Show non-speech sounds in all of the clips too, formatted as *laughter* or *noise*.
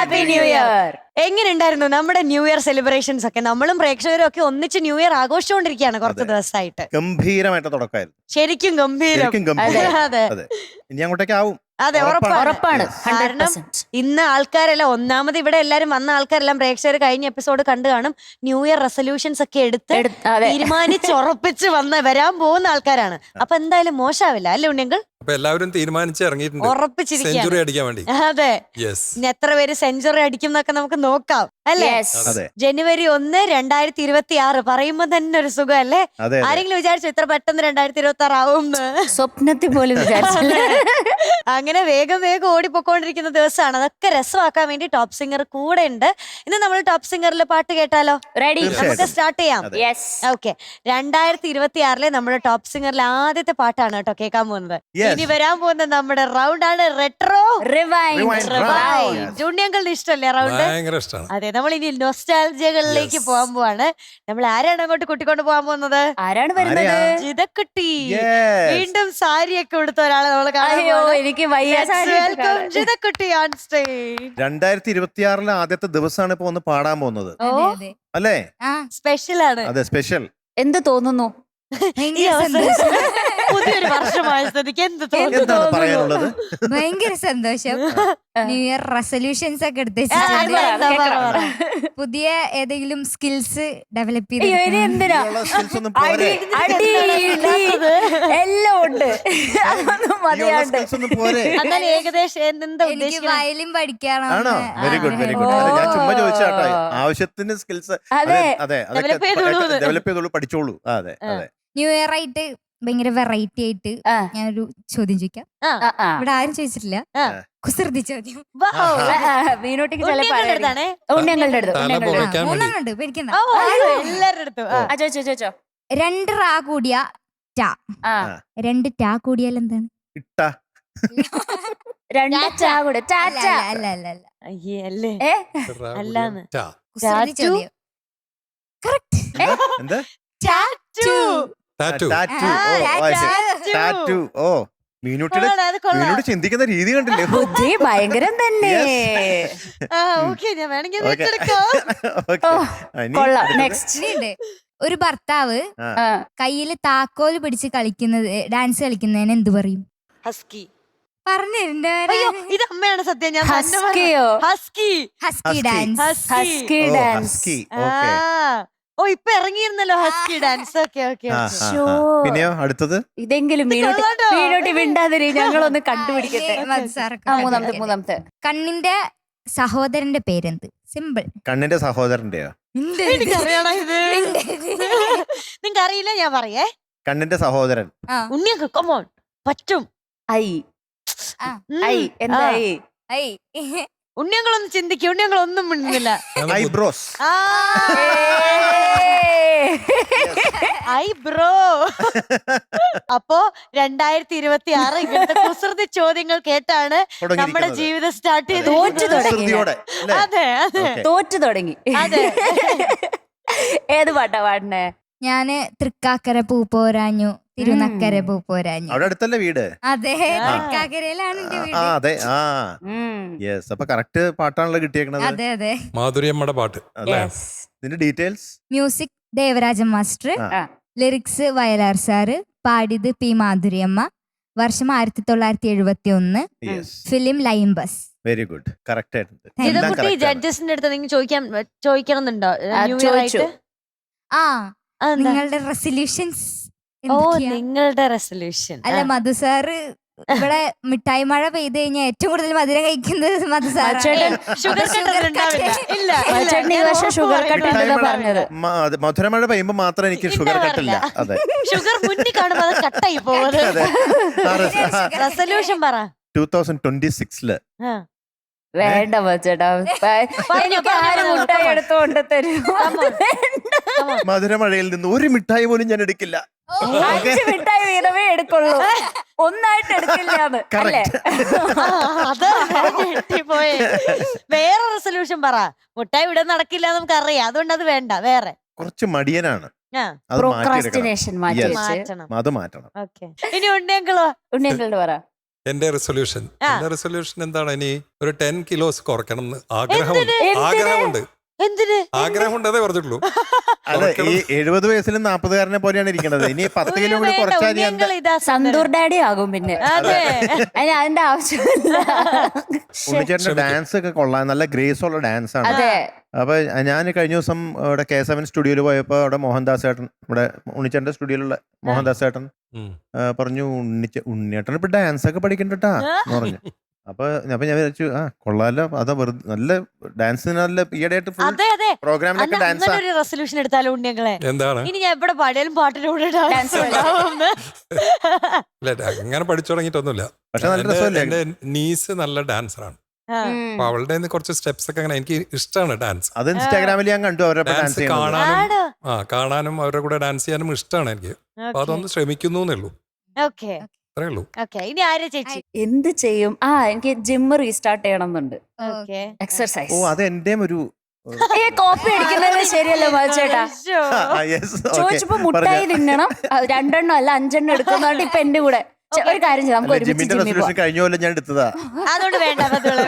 Happy new year എങ്ങനെയുണ്ടായിരുന്നു നമ്മുടെ new year celebrations ഒക്കെ? നമ്മളും പ്രേക്ഷകരും ഒക്കെ ഒന്നിച്ച് ന്യൂ ഇയർ ആഘോഷിച്ചുകൊണ്ടിരിക്കുകയാണ് കുറച്ച് ദിവസമായിട്ട്. ഗംഭീരമായിട്ട് തുടക്കമായിരുന്നു. ശരിക്കും ഗംഭീരം. ശരിക്കും ഗംഭീരം. അതെ അതെ. ഇനി അങ്ങോട്ടേക്ക് ആവും. അതെ ഉറപ്പാണ്. കാരണം ഇന്ന് ആൾക്കാരെല്ലാം ഒന്നാമത് ഇവിടെ എല്ലാരും വന്ന ആൾക്കാരെല്ലാം പ്രേക്ഷകർ കഴിഞ്ഞ എപ്പിസോഡ് കണ്ടു കാണും. ന്യൂ ഇയർ റെസൊല്യൂഷൻസ് ഒക്കെ എടുത്ത് അതെ. തീരുമാനിച്ച് ഉറപ്പിച്ച് വന്ന് വരാൻ പോകുന്ന ആൾക്കാരാണ്. അപ്പൊ എന്തായാലും മോശാവില്ല അല്ലേ ഉണ്ണിയങ്കൾ? അപ്പൊ എല്ലാവരും തീരുമാനിച്ച് ഇറങ്ങിയിട്ടുണ്ട്. ഉറപ്പിച്ചിരിക്കുകയാണ്. സെഞ്ചുറി അടിക്കാൻ വേണ്ടി. അതെ. യെസ് ഇനി എത്ര പേര് സെഞ്ചുറി അടിക്കും എന്നൊക്കെ നമുക്ക് നോക്കാം. അല്ലേ? Yes. അതെ. ജനുവരി ഒന്ന് രണ്ടായിരത്തി ഇരുപത്തി ആറ് പറയുമ്പോ തന്നെ ഒരു സുഖം അല്ലേ അതെ അതെ. ആരെങ്കിലും വിചാരിച്ചു ഇത്ര പെട്ടെന്ന് രണ്ടായിരത്തി ഇരുപത്തി ആറ് ആവും സ്വപ്നത്തിൽ പോലും വിചാരിച്ചില്ല? *laughs* അങ്ങനെ വേഗം വേഗം ഓടിപ്പോയിക്കൊണ്ടിരിക്കുന്ന ദിവസമാണ്. അതൊക്കെ രസമാക്കാൻ വേണ്ടി ടോപ്പ് സിംഗർ കൂടെ ഉണ്ട്. ഇന്ന് നമ്മൾ ടോപ്പ് സിംഗറിൽ പാട്ട് കേട്ടാലോ? റെഡി നമുക്ക് സ്റ്റാർട്ട് ചെയ്യാം. യെസ് ഓക്കെ രണ്ടായിരത്തി ഇരുപത്തി ആറിലെ നമ്മുടെ ടോപ്പ് സിംഗറിലെ ആദ്യത്തെ പാട്ടാണ് കേട്ടോ കേൾക്കാൻ പോകുന്നത്. Yes. ഇനി വരാൻ പോകുന്ന നമ്മുടെ റൗണ്ട് ആണ് റെട്രോ. ജൂണിയങ്കളുടെ ഇഷ്ടമല്ലേ റൗണ്ട് ഭയങ്കര ഇഷ്ടമാണ് അതെ നമ്മൾ ഇനി നൊസ്റ്റാൾജിയകളിലേക്ക് പോകാൻ പോവാണ്. നമ്മൾ ആരാണ് അങ്ങോട്ട് കൂട്ടിക്കൊണ്ട് പോകാൻ പോകുന്നത്? ആരാണ് വരുന്നത്? ജിതക്കുട്ടി. വീണ്ടും സാരിയൊക്കെ കൊടുത്ത ഒരാളെ നമ്മൾ എനിക്ക് വെൽക്കം ജിതക്കുട്ടി ഓൺ സ്റ്റേജ് രണ്ടായിരത്തി ഇരുപത്തിയാറിലെ ആദ്യത്തെ ദിവസമാണ് ഇപ്പൊ ഒന്ന് പാടാൻ പോകുന്നത്. അല്ലേ? ആ, സ്പെഷ്യൽ ആണ്. അതെ സ്പെഷ്യൽ എന്ത് തോന്നുന്നു? *laughs* പുതിയൊരു വർഷമായ സ്ഥിതിക്ക് എന്ത് തോന്നുന്നു? എന്താണ് പറയാനുള്ളത്? ഭയങ്കര സന്തോഷം. ന്യൂ ഇയർ റെസൊല്യൂഷൻസ് ഒക്കെ എടുത്ത് ആ, അത് പറ, അത് പറ, പറ. പുതിയ ഏതെങ്കിലും സ്കിൽസ് ഡെവലപ്പ് അയ്യോ ഇനി എന്തിനാ? ഇങ്ങനെയുള്ള skills ഒന്നും പോരെ? അടി ഇടി എല്ലാം ഉണ്ട്. അതൊന്നും ഇങ്ങനെയുള്ള മതിയാണ്ട്. skills ഒന്നും പോരെ? എന്നാൽ ഏകദേശം എന്താ എനിക്ക് ഉദ്ദേശിക്കുന്നത് വയലിൻ പഠിക്കണം ആണോ? വെരി ഗുഡ് വെരി ഗുഡ് ഞാൻ ചുമ്മാ ആവശ്യത്തിന് സ്കിൽസ് അതെ. അതെ Develop ചെയ്തോളൂ എന്ന്. ഡെവലപ്പ് ചെയ്തോളൂ പഠിച്ചോളൂ. ആ, അതെ ആ. അതെ. ന്യൂ ഇയർ ആയിട്ട് ഭയങ്കര വെറൈറ്റി ആയിട്ട് ആ, ഞാനൊരു ചോദ്യം ചോദിക്കാം. ആ, ആ, ആ. ഇവിടെ ആരും ചോദിച്ചിട്ടില്ല. ആ. കുസൃതി ചോദ്യം. വൗ. ആ, ആ, മീനൂട്ടിക്ക് ചിലപ്പോ ഉണ്ണിയങ്കളുടെ അടുത്താണേ. ഉണ്ണിയങ്ങളുടെ അടുത്ത് തല ഉണ്ണിയങ്ങളുടെ അടുത്ത്. പുകയ്ക്കാൻ വേണ്ടി മൂന്നെണ്ണം ഉണ്ട് പേടിക്കണ്ട. ഓ, എല്ലാവരുടെ അടുത്തും. ആ. ആ. ചോദിച്ചോ ചോദിച്ചോ. രണ്ട് റാ കൂടിയ ടാ ആ. രണ്ട് ടാ കൂടിയാൽ എന്താണ്? ഇട്ട. രണ്ട്. ചാ കൂടെ. അല്ല ടാറ്റ അല്ല അല്ല അല്ല അല്ല. അയ്യേ, അല്ലേ? ഏ? അല്ലാന്ന്. കുസൃതി? ചോദ്യം. കറക്റ്റ് എന്ത്. ടാറ്റു ടാറ്റു ഓ മീനുട്ടിയുടെ. മീനുട്ടി ചിന്തിക്കുന്ന രീതി കണ്ടില്ലേ? ബുദ്ധി ഭയങ്കരം തന്നെ. *laughs* ഒരു ഭർത്താവ്. കയ്യിൽ താക്കോൽ പിടിച്ച് കളിക്കുന്നത് ഡാൻസ് കളിക്കുന്നതിന് എന്ത് പറയും? ഹസ്കി ഇത് അമ്മയാണ് സത്യം. ഞാൻ husky. Dance husky dance husky. Okay. ഓ ഇപ്പൊ ഇറങ്ങിയിരുന്നല്ലോ ഹസ്കി ഡാൻസ്. ഓക്കെ ഓക്കെ ആ, ആ, ആ. പിന്നെയോ അടുത്തത്? ഇതെങ്കിലും മീനോട്ടി കൊള്ളാട്ടോ. മീനോട്ടി വിണ്ടാതിരി ഞങ്ങളൊന്ന് കണ്ടുപിടിക്കട്ടെ. ആ, ആ മൂന്നാമത്തെ കണ്ടുപിടിക്കട്ടെ. മൂന്നാമത്തെ. കണ്ണിന്റെ സഹോദരന്റെ പേരെന്ത്? സിമ്പിൾ. കണ്ണിന്റെ സഹോദരന്റെയോ? നിങ്ങൾക്ക് ഇത്. നിങ്ങക്ക് അറിയില്ല ഞാൻ പറയേ. കണ്ണിന്റെ സഹോദരൻ. ഉണ്ണിയൊക്കെ കൊമോൺ പറ്റും. ഐ. ഐ. എന്തായി ഉണ്ണിയങ്ങളൊന്നും ചിന്തിക്കും ഉണ്ണിയങ്ങളൊന്നും മിണ്ടുന്നില്ല. *laughs* ഐബ്രോസ് ആ ഐ ബ്രോ. *laughs* അപ്പോ രണ്ടായിരത്തി ഇരുപത്തി ആറ് ഇങ്ങനത്തെ കുസൃതി ചോദ്യങ്ങൾ കേട്ടാണ് നമ്മുടെ ജീവിതം സ്റ്റാർട്ട് ചെയ്ത് തോറ്റു തുടങ്ങി. അതെ അതെ. തോറ്റു തുടങ്ങി. അതെ. ഏത് പാട്ടാ പാടണേ ഞാൻ തൃക്കാക്കര പൂ പോരാഞ്ഞു. തിരുനക്കര പൂപ്പോരാഞ്ഞി അവിടെ അടുത്തല്ലേ വീട്? അതെ. തൃക്കാക്കരയിലാണ് എന്റെ ആ, വീട്. അതെ ആ. യെസ് അപ്പൊ കറക്റ്റ് പാട്ടാണല്ലോ കിട്ടിയേക്കണത്. അതെ അതെ. മാധുര്യമ്മയുടെ പാട്ട്. അതെ Yes. ഇതിന്റെ ഡീറ്റെയിൽസ് മ്യൂസിക് ദേവരാജൻ മാസ്റ്റർ. ആ. ലിറിക്സ് വയലാർ സാറ് പാടിയത് പി മാധുരിയമ്മ. വർഷം ആയിരത്തി തൊള്ളായിരത്തി എഴുപത്തി ഒന്ന് യെസ് ഫിലിം ലൈംബസ് വെരി ഗുഡ് കറക്റ്റ് ആയിട്ടുണ്ട്. എല്ലാം correct ആണ്. ജഡ്ജസിന്റെ അടുത്ത് നിങ്ങൾ ചോദിക്കാൻ ചോദിക്കണം എന്നുണ്ടോ ആ, ചോദിച്ചു. ആ നിങ്ങളുടെ റെസൊല്യൂഷൻസ് ഓ നിങ്ങളുടെ റെസൊല്യൂഷൻ. അല്ല മധു സാറ് ഇവിടെ മിഠായി മഴ പെയ്ത് കഴിഞ്ഞാൽ ഏറ്റവും കൂടുതൽ മധുരം കഴിക്കുന്നത് മധു സാറാണ്. മധുചേട്ടൻ ഷുഗർ കട്ട് ഉണ്ടാവില്ല ഇല്ല മധുചേട്ടൻ ഈ വർഷം ഷുഗർ കട്ട് ഉണ്ടെന്നാ പറഞ്ഞത്. മധുരമഴ പെയ്യുമ്പോ മാത്രം എനിക്ക് ഷുഗർ കട്ടില്ല. അതെ. ഷുഗർ മുന്നിൽ കാണുമ്പോ അത് കട്ടായി *laughs* പോകുന്നത്. അതെ. റെസൊല്യൂഷൻ പറ. 2026 ൽ ആ. വേണ്ട മച്ചേട്ടാ *laughs* പറഞ്ഞോ, എനിക്ക് പറഞ്ഞോ, ആരും പറഞ്ഞോ, മുട്ടായി come on. എടുത്തു കൊണ്ട് തരും Come on. Come മധുരമഴയിൽ നിന്ന് ഒരു മിഠായി പോലും ഞാൻ എടുക്കില്ല. അഞ്ച് മിഠായി വീതമേ എടുക്കുള്ളൂ. ഒന്നായിട്ട് എടുക്കില്ലാന്ന് *laughs* അല്ലേ? അത് ഞെട്ടിപ്പോയെ. വേറെ റെസൊല്യൂഷൻ പറ. മുട്ടായി ഇവിടെ നടക്കില്ല നമുക്ക് അറിയാം അതുകൊണ്ട് അത് വേണ്ട വേറെ. കുറച്ച് മടിയനാണ്. ആ. അത് മാറ്റിയെടുക്കണം പ്രോക്രാസ്റ്റിനേഷൻ മാറ്റി Yes. മാറ്റണം. അത് മാറ്റണം. ഓക്കെ. ഇനി ഉണ്ടെങ്കിലോ ഉണ്ണിയങ്കളുടെ പറ. എന്റെ റെസൊല്യൂഷൻ ആ. എന്റെ റെസൊല്യൂഷൻ എന്താണ്? ഇനി ഒരു ടെൻ കിലോസ് കുറയ്ക്കണം എന്ന് ആഗ്രഹമുണ്ട്. എന്തിന്? ആഗ്രഹമുണ്ട്. എന്തിന്? ആഗ്രഹമുണ്ട് അതേ പറഞ്ഞിട്ടുള്ളൂ. അതെ ഈ എഴുപത് വയസ്സിലും നാപ്പതുകാരനെ പോലെയാണ് ഇരിക്കുന്നത് ഇനി പത്ത് കിലോ കൂടി കുറച്ചാൽ ഇതാ സന്തൂർ ഡാഡി ആകും പിന്നെ. അതെ. അതിന് അതിന്റെ ആവശ്യമില്ല. ഉണ്ണിച്ചേട്ടന്റെ ഡാൻസ് ഒക്കെ കൊള്ളാം. നല്ല ഗ്രേസ് ഉള്ള ഡാൻസ് ആണ്. അതെ. അപ്പൊ ഞാൻ കഴിഞ്ഞ ദിവസം ഇവിടെ കെ സെവൻ സ്റ്റുഡിയോയിൽ പോയപ്പോ അവിടെ മോഹൻദാസ് ഏട്ടൻ ഇവിടെ ഉണ്ണിച്ചേട്ടന്റെ സ്റ്റുഡിയോയിലുള്ള മോഹൻദാസ് ഏട്ടൻ ഉം. ആ, പറഞ്ഞു ഉണ്ണിച്ച ഉണ്ണിയേട്ടൻ ഇപ്പൊ ഡാൻസ് ഒക്കെ പഠിക്കണ്ടട്ടാ എന്ന് പറഞ്ഞു. അപ്പൊ അപ്പൊ ഞാൻ വിചാരിച്ചു ആ കൊള്ളാലോ. അതാ വെറുതെ നല്ല ഡാൻസിന് നല്ല ഈയിടെയായിട്ട് ഫുൾ അതെ അതെ. പ്രോഗ്രാമിലൊക്കെ അന്ന് ഡാൻസ് അങ്ങനെ ഒരു റെസൊല്യൂഷൻ എടുത്താലോ ഉണ്ണിയങ്ങളെ എന്താണ്? ഇനി ഞാൻ എവിടെ പാടിയാലും പാട്ടിനോട് Dance ഡാൻസ് കളിക്കും. ഉണ്ടാവുമെന്ന്. ഇല്ല അങ്ങനെ പഠിച്ചു തുടങ്ങിയിട്ടൊന്നുമില്ല. പക്ഷെ നല്ല എന്റെ- രസമല്ലേ? എന്റെ നീസ് നല്ല ഡാൻസറാണ്. ആ. അപ്പൊ അവളുടെ കയ്യിന്ന് കുറച്ച് സ്റ്റെപ്സ് ഒക്കെ അങ്ങനെ എനിക്ക് ഇഷ്ടമാണ് ഡാൻസ്. അത് ഇൻസ്റ്റാഗ്രാമിൽ ഞാൻ കണ്ടു അവരെ ഡാൻസ് ഡാൻസ് ചെയ്യുന്നത്. കാണാനും ആണോ ആ കാണാനും അവരുടെ കൂടെ ഡാൻസ് ചെയ്യാനും ഇഷ്ടമാണ് എനിക്ക്. അപ്പൊ അതൊന്ന് ശ്രമിക്കുന്നു എന്നുള്ളൂ ഓക്കെ അത്രേ ഉള്ളൂ. ഓക്കെ ഇനി ചേച്ചി? എന്ത് ചെയ്യും? ആ എനിക്ക് ജിമ്മ് റീസ്റ്റാർട്ട് ചെയ്യണമെന്നുണ്ട്. ഓക്കെ. എക്സർസൈസ് ഓ അത് എന്റെയും ഒരു *laughs* ഏ കോപ്പി അടിക്കുന്നത് ശരിയല്ല മാച്ചേട്ടാ യെസ് *laughs* ചോദിച്ചപ്പോ മുട്ടായി തിന്നണം. അത് രണ്ടെണ്ണം അല്ല അഞ്ചെണ്ണം എടുക്കുന്നോണ്ട് ഇപ്പൊ എന്റെ കൂടെ. ഒരു കാര്യം ചെയ്യാം നമുക്ക് ഒരുമിച്ച് ജിമ്മിൽ കഴിഞ്ഞ പോലെ ഞാൻ എടുത്തതാ. അതുകൊണ്ട് വേണ്ട.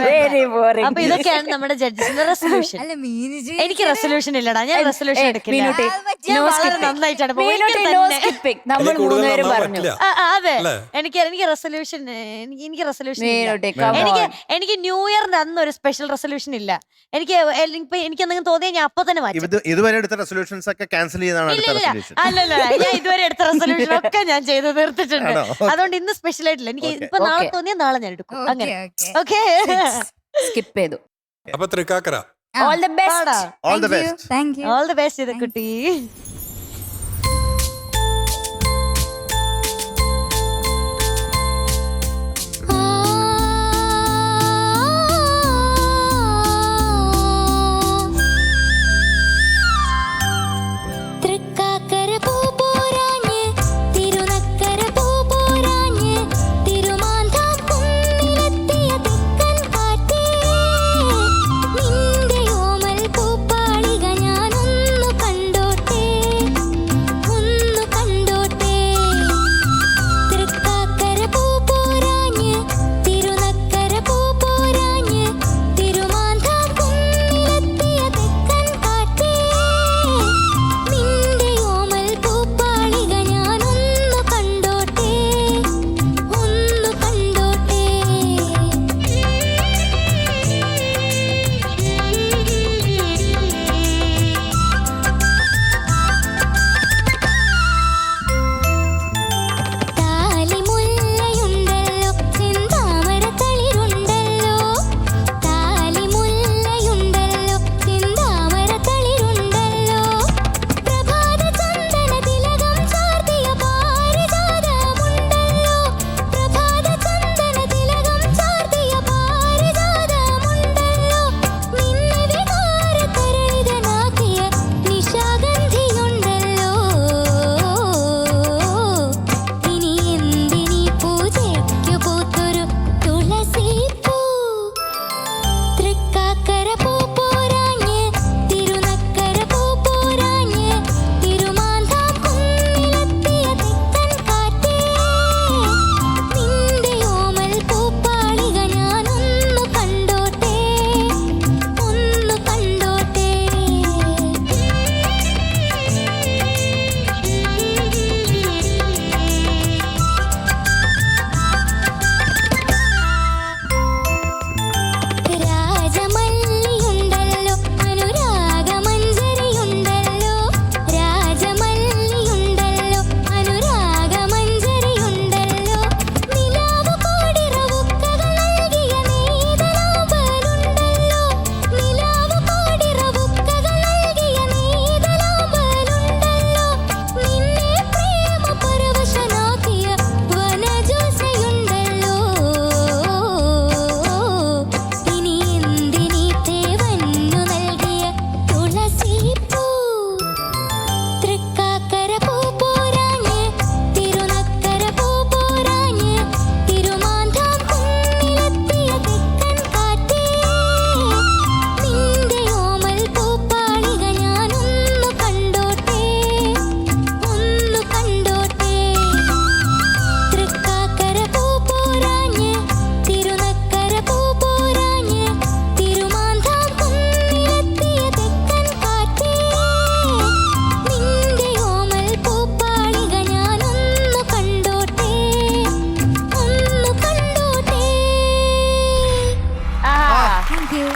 വെരി ബോറിംഗ് ഇതൊക്കെയാണ് നമ്മുടെ ജഡ്ജസിന്റെ റെസൊല്യൂഷൻ അല്ല മീനുജി എനിക്ക് റെസൊല്യൂഷൻ ഇല്ലടാ. ഞാൻ റെസൊല്യൂഷൻ എടുക്കില്ല. മീനുട്ടി ഞാൻ വളരെ. നന്നായിട്ടാണ്. തന്നെ- skipping. നമ്മൾ അതിൽ കൂടുതൽ മൂന്നുപേരും നന്നാവാൻ പറഞ്ഞു. പറ്റില്ല. ആ, ആ, അതെ. അല്ലേ? എനിക്ക് എനിക്ക് റെസൊല്യൂഷൻ എനിക്ക് എനിക്ക് റെസൊല്യൂഷൻ മീനുട്ടി എനിക്ക് എനിക്ക് ന്യൂ ഇയറിന്റെ അന്ന് ഒരു സ്പെഷ്യൽ റെസൊല്യൂഷൻ ഇല്ല. എനിക്ക് എൽ- ഇപ്പൊ എനിക്ക് എന്തെങ്കിലും തോന്നിയാൽ ഞാൻ അപ്പൊ തന്നെ മാറ്റും. ഇത് ഇതുവരെ എടുത്ത റെസൊല്യൂഷൻസ് ഒക്കെ ക്യാൻസൽ ചെയ്താണ് ഇല്ല അടുത്ത ഇല്ല. റെസൊല്യൂഷൻ അല്ലല്ല ഞാൻ ഇതുവരെ എടുത്ത റെസൊല്യൂഷൻ ഒക്കെ ഞാൻ ചെയ്ത് തീർത്തിട്ടുണ്ട്. ആണോ? അതുകൊണ്ട് ഇന്ന് സ്പെഷ്യൽ ആയിട്ടില്ല. എനിക്ക്. ഇപ്പൊ നാളെ തോന്നിയ തോന്നിയാൽ നാളെ ഞാൻ എടുക്കും. അങ്ങനെ. ഓക്കെ സ്കിപ്പ് ചെയ്തു. അപ്പൊ Thrikkakara. All the best all the best thank you all the best ഇത് കുട്ടി.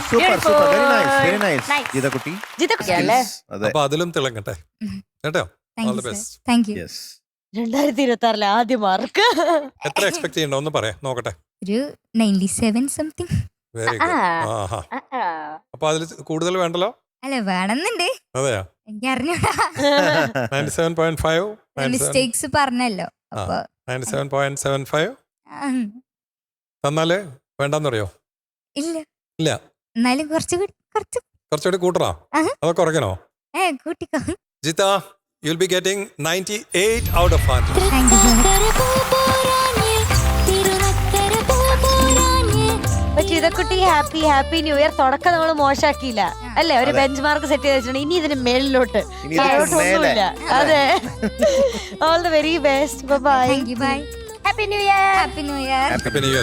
Super super very nice very nice Nice. ഗീതക്കുട്ടി. ജിതക്കുട്ടി അല്ലേ? അതെ. അപ്പൊ അതിലും തിളങ്ങട്ടെ. കേട്ടോ? All All best the best. Thank you yes രണ്ടായിരത്തി ഇരുപത്തി ആറിലെ ആദ്യ മാർക്ക്. എത്ര എക്സ്പെക്ട് ചെയ്യണ്ട? ഒന്ന് പറയാം. നോക്കട്ടെ. ഒരു നയന്റി സെവൻ സംതിങ് വെരി ആ. ഗുഡ് ആഹാ ആ, ആ. അപ്പൊ അതിൽ കൂടുതൽ വേണ്ടല്ലോ? അല്ല വേണമെന്നുണ്ട്. അതെയാ? എനിക്ക് അറിഞ്ഞൂടാ ninety seven point five mistakes പറഞ്ഞല്ലോ. അപ്പൊ ninety seven point seven five ആ, തന്നാൽ വേണ്ടെന്ന് പറയോ ഇല്ല. ഇല്ല. എന്നാലും കുറച്ച് കൂടി കുറച്ച് കുറച്ചുകൂടി കൂട്ടണോ? ആഹാ. അതോ കുറയ്ക്കണോ? ഏ കൂട്ടിക്കോ. Jitha you will be getting ninety eight out of hundred Thrikkakara പൂപോരാഞ്ഞ് Thirunakkara പൂപോരാഞ്ഞ് അപ്പൊ ചിതക്കുട്ടി ഹാപ്പി ഹാപ്പി ന്യൂ ഇയർ. തുടക്കം നമ്മൾ മോശാക്കിയില്ല. അല്ലേ? ഒരു ബെഞ്ച് മാർക്ക് സെറ്റ് ചെയ്ത് വെച്ചിട്ടുണ്ട്. ഇനി ഇതിന് മേളിലോട്ട്. ഇനി ഇതിന് താഴോട്ടൊന്നുമില്ല അതെ. All the very best bye thank you bye happy new year happy new year happy new year